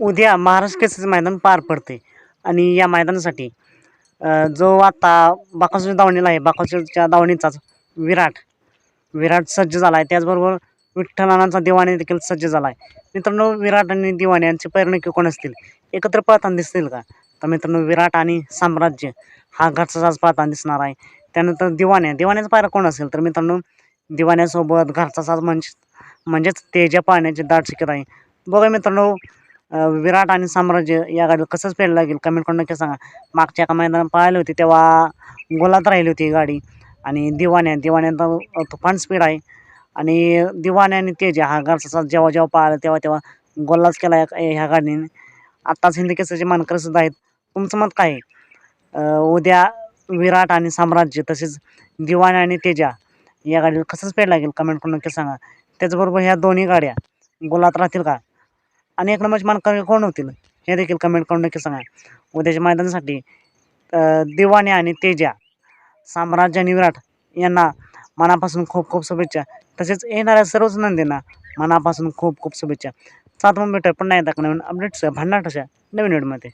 उद्या महाराष्ट्र केसरीचं मैदान पार पडते आणि या मैदानासाठी जो आता बाकासूरच्या दावणीला आहे बाकासूरच्या दावणीचाच विराट विराट सज्ज झाला आहे त्याचबरोबर विठ्ठलानाचा दिवाणी देखील सज्ज झाला आहे मित्रांनो विराट आणि दिवाणी यांचे पैरणिके कोण असतील? एकत्र पळताना दिसतील का? तर मित्रांनो विराट आणि साम्राज्य हा घरचा साज पळताना दिसणार आहे. त्यानंतर दिवाण्या दिवाण्याचा पायरा कोण असेल? तर मित्रांनो दिवाण्यासोबत घरचा साज म्हणजे म्हणजेच तेजा पाहण्याची दाट शिकत आहे. बघा मित्रांनो विराट आणि साम्राज्य या गाडीला कसंच पेड लागेल? कमेंट करून नक्की सांगा. मागच्या एका मैदानात पाहिली होती तेव्हा गोलात राहिली होती ही गाडी. आणि दिवाण्या दिवाण्यांचा तुफान स्पीड आहे. आणि दिवाण्या आणि तेजा हा गाडचा जेव्हा जेव्हा पाहिला तेव्हा तेव्हा गोलाच केला या- ह्या गाडीने. आत्ताच हिंदी केसाचे मानकरसुद्धा आहेत. तुमचं मत काय आहे? उद्या विराट आणि साम्राज्य तसेच दिवाण्या आणि तेजा या गाडीला कसंच पेड लागेल? कमेंट करून नक्की सांगा. त्याचबरोबर ह्या दोन्ही गाड्या गोलात राहतील का? आणि एक नंबरचे मानकर कोण होतील? हे देखील कमेंट करून नक्की सांगा. उद्याच्या मैदानासाठी दिवाणी आणि तेजा साम्राज्य आणि विराट यांना मनापासून खूप खूप शुभेच्छा. तसेच येणाऱ्या सर्वच नंदींना मनापासून खूप खूप शुभेच्छा. सात मग भेटूया पुन्हा एकदा नवीन अपडेट्स भन्नाट अशा नवीन वेळमध्ये